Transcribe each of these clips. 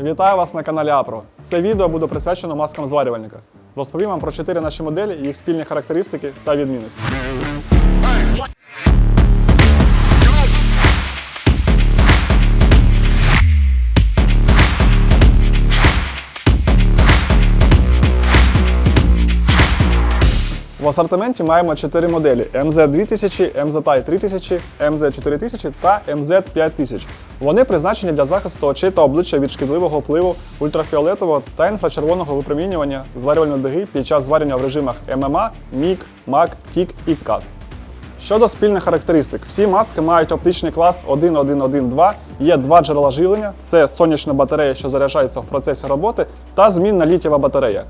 Вітаю вас на каналі Апро. Це відео буде присвячено маскам зварювальника. Розповім вам про чотири наші моделі, їх спільні характеристики та відмінності. В асортименті маємо 4 моделі MZ2000, MZI 3000, MZ4000 та MZ5000. Вони призначені для захисту очей та обличчя від шкідливого впливу ультрафіолетового та інфрачервоного випромінювання зварювальної диги під час зварення в режимах ММА, MIG, MAC, TIC і CAT. Щодо спільних характеристик, всі маски мають оптичний клас 1112, є два джерела живлення: це сонячна батарея, що заряджається в процесі роботи, та змінна літєва батарея.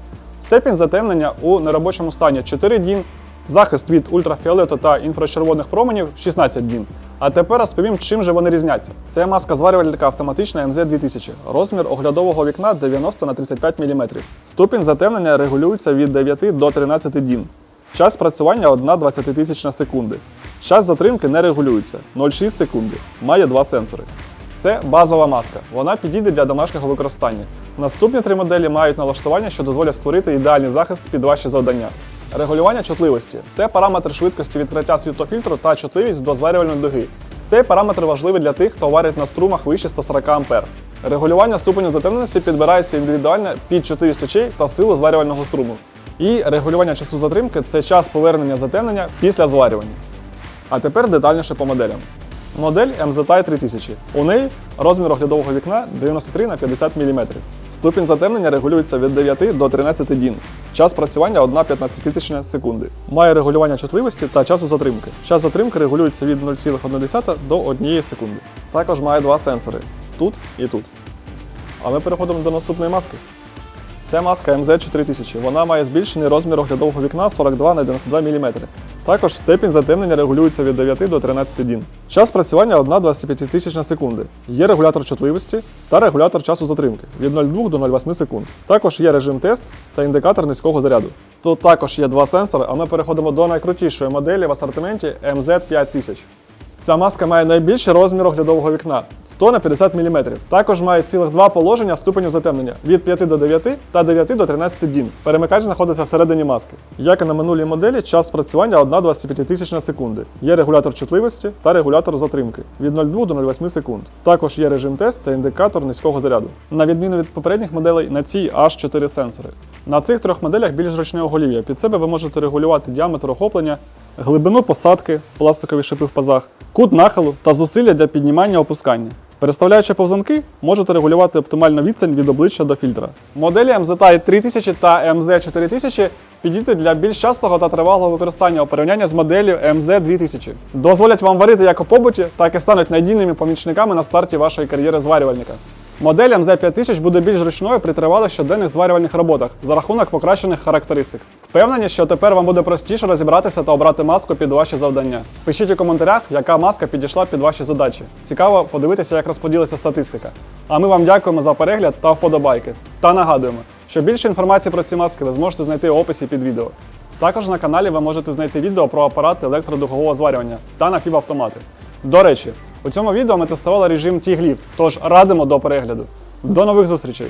Степінь затемнення у неробочому стані 4 дін, захист від ультрафіолету та інфрачервоних променів 16 дін. А тепер розповім, чим же вони різняться. Це маска зварювальника автоматична MZ2000, розмір оглядового вікна 90 на 35 мм. Ступінь затемнення регулюється від 9 до 13 дін. Час спрацювання 1 двадцятитисячна секунди. Час затримки не регулюється 0,6 секунди. Має два сенсори. Це базова маска. Вона підійде для домашнього використання. Наступні три моделі мають налаштування, що дозволять створити ідеальний захист під ваші завдання. Регулювання чутливості це параметр швидкості відкриття світлофільтру та чутливість до зварювальної дуги. Цей параметр важливий для тих, хто варить на струмах вище 140 А. Регулювання ступеню затемненості підбирається індивідуально під чутливість очей та силу зварювального струму. І регулювання часу затримки це час повернення затемнення після зварювання. А тепер детальніше по моделям. Модель MZI 3000. У неї розмір оглядового вікна 93 на 50 мм. Ступінь затемнення регулюється від 9 до 13 дін. Час працювання 1 15 секунди. Має регулювання чутливості та часу затримки. Час затримки регулюється від 0,1 до 1 секунди. Також має два сенсори тут і тут. А ми переходимо до наступної маски. Це маска MZ4000. Вона має збільшений розмір оглядового вікна 42 на 92 мм. Також степінь затемнення регулюється від 9 до 13 дін. Час працювання 1 25 тисячна секунди. Є регулятор чутливості та регулятор часу затримки від 0,2 до 0,8 секунд. Також є режим тест та індикатор низького заряду. Тут також є два сенсори, а ми переходимо до найкрутішої моделі в асортименті MZ5000. Ця маска має найбільший розмір оглядового вікна 100 на 50 мм. Також має цілих два положення ступеню затемнення від 5 до 9 та 9 до 13 дін. Перемикач знаходиться всередині маски. Як і на минулій моделі, час спрацювання 1 25 тисячна секунди. Є регулятор чутливості та регулятор затримки від 0,2 до 0,8 секунд. Також є режим тест та індикатор низького заряду. На відміну від попередніх моделей, на цій аж 4 сенсори. На цих трьох моделях більш зручне оголів'я. Під себе ви можете регулювати діаметр охоплення, глибину посадки, пластикові шипи в пазах, кут нахилу та зусилля для піднімання опускання. Переставляючи повзанки, можете регулювати оптимальну відстань від обличчя до фільтра. Моделі MZI 3000 та MZ 4000 підійдуть для більш частого та тривалого використання у порівнянні з моделлю MZ 2000. Дозволять вам варити як у побуті, так і стануть надійними помічниками на старті вашої кар'єри зварювальника. Модель MZ5000 буде більш зручною при тривалих щоденних зварювальних роботах за рахунок покращених характеристик. Впевнені, що тепер вам буде простіше розібратися та обрати маску під ваші завдання. Пишіть у коментарях, яка маска підійшла під ваші задачі. Цікаво подивитися, як розподілиться статистика. А ми вам дякуємо за перегляд та вподобайки. Та нагадуємо, що більше інформації про ці маски ви зможете знайти в описі під відео. Також на каналі ви можете знайти відео про апарати електродухового зварювання та напівавтомати. До речі, у цьому відео ми тестували режим T-Glif, тож радимо до перегляду. До нових зустрічей!